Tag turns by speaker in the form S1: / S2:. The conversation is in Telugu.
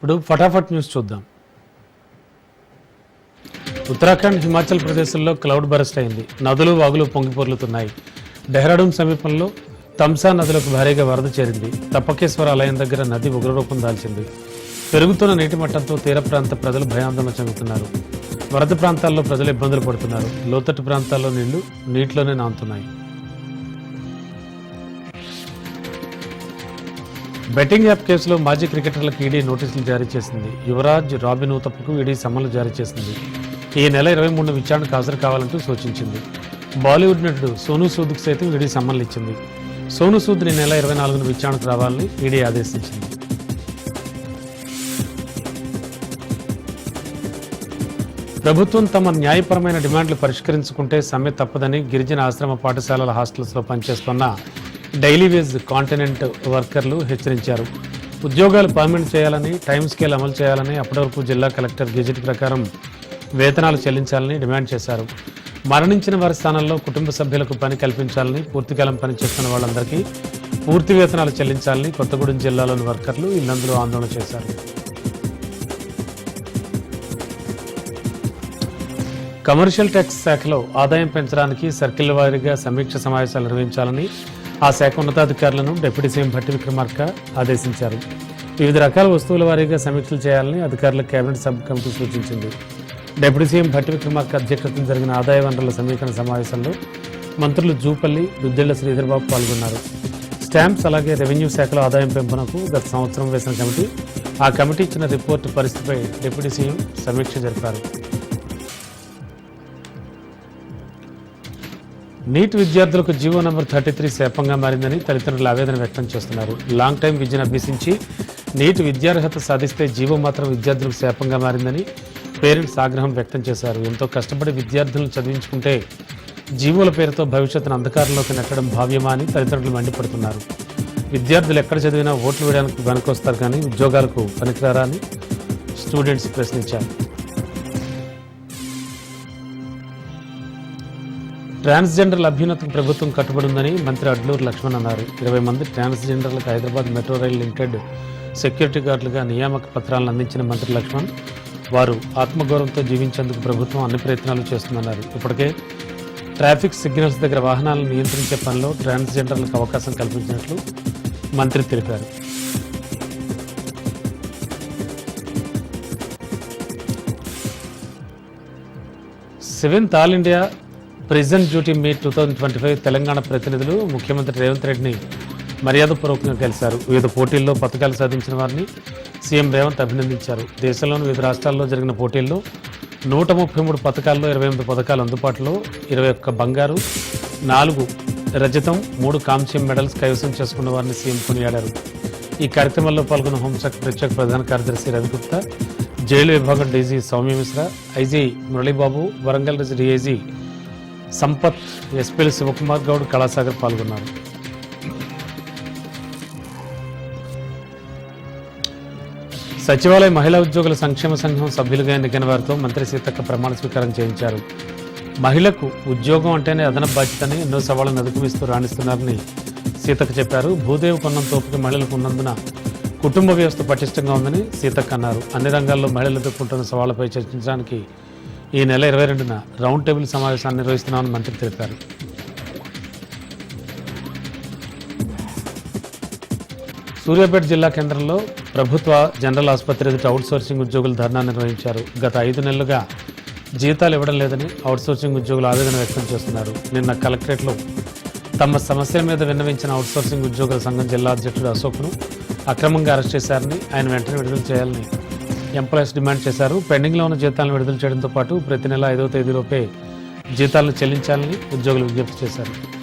S1: ఇప్పుడు ఫటాఫట్ న్యూస్ చూద్దాం. ఉత్తరాఖండ్ హిమాచల్ ప్రదేశ్లో క్లౌడ్ బరస్ట్ అయింది. నదులు వాగులు పొంగిపొర్లుతున్నాయి. డెహ్రాడూన్ సమీపంలో తంసా నదులకు భారీగా వరద చేరింది. తప్పకేశ్వర ఆలయం దగ్గర నది ఉగ్రరూపం దాల్చింది. పెరుగుతున్న నీటి మట్టంతో తీర ప్రాంత ప్రజలు భయాందోళన చెందుతున్నారు. వరద ప్రాంతాల్లో ప్రజలు ఇబ్బందులు పడుతున్నారు. లోతట్టు ప్రాంతాల్లో నీళ్ళు నీటిలోనే నానుతున్నాయి బెట్టింగ్ యాప్ కేసులో మాజీ క్రికెటర్లకు ఈడీ నోటీసులు జారీ చేసింది. యువరాజ్ రాబిన్ ఊతప్పకు ఈడీ సమ్మలు జారీ చేసింది. ఈ నెల ఇరవై మూడున విచారణకు హాజరు కావాలంటూ సూచించింది. బాలీవుడ్ నటుడు సోనూ సూద్కు సైతం ఈడీ సమ్మలు ఇచ్చింది. సోనూ సూద్ ఈ నెల ఇరవై నాలుగున విచారణకు రావాలని ఈడీ ఆదేశించింది. ప్రభుత్వం తమ న్యాయపరమైన డిమాండ్లు పరిష్కరించుకుంటే సమ్మె తప్పదని గిరిజన ఆశ్రమ పాఠశాలల హాస్టల్స్లో పనిచేస్తున్న డైలీ వేజ్ కాంటినెంట్ వర్కర్లు హెచ్చరించారు. ఉద్యోగాలు పర్మనెంట్ చేయాలని టైం స్కేల్ అమలు చేయాలని అప్పటి వరకు జిల్లా కలెక్టర్ గెజెట్ ప్రకారం వేతనాలు చెల్లించాలని డిమాండ్ చేశారు. మరణించిన వారి స్థానంలో కుటుంబ సభ్యులకు పని కల్పించాలని పూర్తికాలం పనిచేస్తున్న వాళ్ళందరికీ పూర్తి వేతనాలు చెల్లించాలని కొత్తగూడెం జిల్లాలోని వర్కర్లు ఇల్లందులో ఆందోళన చేశారు. కమర్షియల్ ట్యాక్స్ శాఖలో ఆదాయం పెంచడానికి సర్కిల్ వారీగా సమీక్ష సమావేశాలు నిర్వహించాలని ఆ శాఖ ఉన్నతాధికారులను డిప్యూటీ సీఎం భట్టి విక్రమార్క ఆదేశించారు. వివిధ రకాల వస్తువుల వారీగా సమీక్షలు చేయాలని అధికారులకు కేబినెట్ సబ్ కమిటీ సూచించింది. డిప్యూటీ సీఎం భట్టి విక్రమార్క అధ్యక్షతన జరిగిన ఆదాయ వనరుల సమీకరణ సమావేశంలో మంత్రులు జూపల్లి దుద్దిళ్ళ శ్రీధర్బాబు పాల్గొన్నారు. స్టాంప్స్ అలాగే రెవెన్యూ శాఖలో ఆదాయం పెంపునకు గత సంవత్సరం వేసిన కమిటీ ఆ కమిటీ ఇచ్చిన రిపోర్టు పరిస్థితిపై డిప్యూటీ సీఎం సమీక్ష జరిపారు. నీట్ విద్యార్థులకు జీవో నంబర్ థర్టీ త్రీ శాపంగా మారిందని తల్లిదండ్రులు ఆవేదన వ్యక్తం చేస్తున్నారు. లాంగ్ టైం విద్యను అభ్యసించి నీట్ విద్యార్హత సాధిస్తే జీవో మాత్రం విద్యార్థులకు శాపంగా మారిందని పేరెంట్స్ ఆగ్రహం వ్యక్తం చేశారు. ఎంతో కష్టపడి విద్యార్థులను చదివించుకుంటే జీవోల పేరుతో భవిష్యత్తును అంధకారంలోకి నెట్టడం భావ్యమా అని తల్లిదండ్రులు మండిపడుతున్నారు. విద్యార్థులు ఎక్కడ చదివినా ఓట్లు వేయడానికి వెనకొస్తారు కానీ ఉద్యోగాలకు పనికిరారా అని స్టూడెంట్స్ ప్రశ్నించారు. ట్రాన్స్జెండర్ల అభ్యున్నతికి ప్రభుత్వం కట్టుబడి ఉందని మంత్రి అడ్లూరు లక్ష్మణ్ అన్నారు. ఇరవై మంది ట్రాన్స్జెండర్లకు Hyderabad metro rail limited security గార్డులుగా నియామక పత్రాలను అందించిన మంత్రి లక్ష్మణ్ వారు ఆత్మగౌరవంతో జీవించేందుకు ప్రభుత్వం అన్ని ప్రయత్నాలు చేస్తుందన్నారు. ఇప్పటికే ట్రాఫిక్ సిగ్నల్స్ దగ్గర వాహనాలను నియంత్రించే పనిలో ట్రాన్స్జెండర్లకు అవకాశం కల్పించినట్లు మంత్రి తెలిపారు. Seventh all India president duty meet two thousand twenty five Telangana ప్రతినిధులు ముఖ్యమంత్రి రేవంత్ రెడ్డిని మర్యాదపూర్వకంగా కలిశారు వివిధ పోటీల్లో పథకాలు సాధించిన వారిని సీఎం రేవంత్ అభినందించారు. దేశంలోని వివిధ రాష్ట్రాల్లో జరిగిన పోటీల్లో నూట ముప్పై మూడు పథకాల్లో ఇరవై ఎనిమిది పథకాలు అందుబాటులో ఇరవై ఒక్క బంగారు నాలుగు రజతం మూడు కాంస్యం మెడల్స్ కైవసం చేసుకున్న వారిని సీఎం కొనియాడారు. ఈ కార్యక్రమంలో పాల్గొన్న హోంశాఖ ప్రత్యేక ప్రధాన కార్యదర్శి రవిగుప్తా జైలు విభాగం DG Soumya Mishra IG Murali Babu Warangal DIG Sampath SPL Shivakumar Goud Kalasagar పాల్గొన్నారు. సచివాలయ మహిళా ఉద్యోగుల సంక్షేమ సంఘం సభ్యులుగా ఎన్నికైన వారితో మంత్రి సీతక్క ప్రమాణ స్వీకారం చేయించారు. మహిళకు ఉద్యోగం అంటేనే అదనపు బాధ్యతని ఎన్నో సవాళ్ళను అధిగమిస్తూ రాణిస్తున్నారని సీతక్క చెప్పారు. భూదేవి కొన్నం తోపుకి మహిళలకు ఉన్నందున కుటుంబ వ్యవస్థ పటిష్టంగా ఉందని సీతక్క అన్నారు. అన్ని రంగాల్లో మహిళలు ఎదుర్కొంటున్న సవాళ్ళపై చర్చించడానికి ఈ నెల ఇరవై రెండున రౌండ్ టేబుల్ సమావేశాన్ని నిర్వహిస్తున్నామని మంత్రి తెలిపారు. సూర్యాపేట జిల్లా కేంద్రంలో ప్రభుత్వ జనరల్ ఆసుపత్రి ఎదుట అవుట్సోర్సింగ్ ఉద్యోగులు ధర్నా నిర్వహించారు. గత ఐదు నెలలుగా జీతాలు ఇవ్వడం లేదని అవుట్సోర్సింగ్ ఉద్యోగులు ఆవేదన వ్యక్తం చేస్తున్నారు. నిన్న కలెక్టరేట్లో తమ సమస్యల మీద విన్నవించిన అవుట్సోర్సింగ్ ఉద్యోగుల సంఘం జిల్లా అధ్యక్షుడు అశోక్ను అక్రమంగా అరెస్ట్ చేశారని ఆయన వెంటనే విడుదల చేయాలని ఎంప్లాయీస్ డిమాండ్ చేశారు. పెండింగ్లో ఉన్న జీతాలను విడుదల చేయడంతో పాటు ప్రతి నెల ఐదో తేదీలోపే జీతాలను చెల్లించాలని ఉద్యోగులు విజ్ఞప్తి చేశారు.